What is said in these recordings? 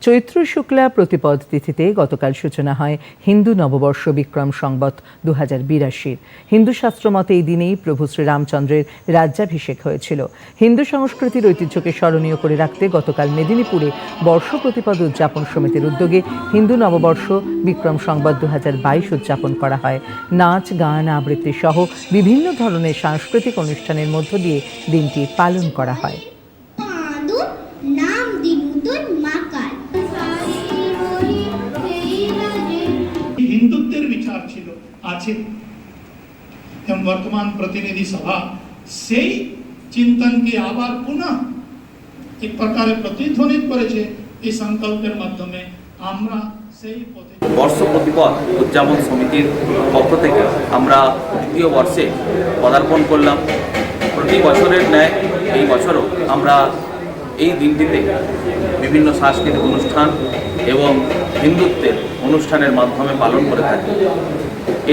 চৈত্র শুক্লা প্রতিপদ তিথিতে গতকাল সূচনা হয় হিন্দু নববর্ষ বিক্রম সংবত দু হাজার বিরাশির। হিন্দু শাস্ত্র মতে এই দিনেই প্রভু শ্রীরামচন্দ্রের রাজ্যাভিষেক হয়েছিল। হিন্দু সংস্কৃতির ঐতিহ্যকে স্মরণীয় করে রাখতে গতকাল মেদিনীপুরে বর্ষ প্রতিপদ উদযাপন সমিতির উদ্যোগে হিন্দু নববর্ষ বিক্রম সংবত দু হাজার বাইশ উদযাপন করা হয়। নাচ, গান, আবৃত্তি সহ বিভিন্ন ধরনের সাংস্কৃতিক অনুষ্ঠানের মধ্য দিয়ে দিনটি পালন করা হয়। নাম হিন্দুত্বের বিচার ছিল, আছে। এবং বর্তমান প্রতিনিধি সভা, সেই চিন্তনকে আবার পুনঃ এক প্রকারে প্রতিধ্বনিত করেছে এই সংকল্পের মাধ্যমে আমরা সেই পথে বর্ষ প্রতিপদ উদযাপন সমিতির পক্ষ থেকে আমরা দ্বিতীয় বর্ষে পদার্পণ করলাম। প্রতি বছরের ন্যায় এই বছরও আমরা এই দিনটিতে বিভিন্ন সাংস্কৃতিক অনুষ্ঠান এবং হিন্দুত্বের অনুষ্ঠানের মাধ্যমে পালন করে থাকি।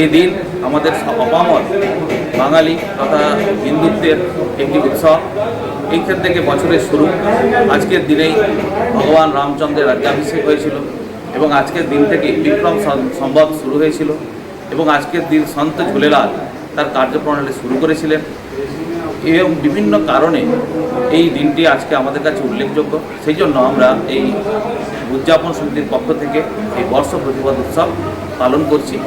এই দিন আমাদের অপামর, বাঙালি তথা হিন্দুত্বের একটি উৎসব। এইখান থেকে বছরের শুরু। আজকের দিনেই ভগবান রামচন্দ্রের রাজ্যাভিষেক হয়েছিল এবং আজকের দিন থেকে বিক্রম সম্ভব শুরু হয়েছিল এবং আজকের দিন সন্ত ঝুলেলাল তার কার্যপ্রণালী শুরু করেছিলেন। এবং বিভিন্ন কারণে এই দিনটি আজকে আমাদের কাছে উল্লেখযোগ্য। সেই জন্য আমরা এই উদযাপন সমিতির পক্ষ থেকে এই বর্ষ প্রতিবাদ উৎসব পালন করছি।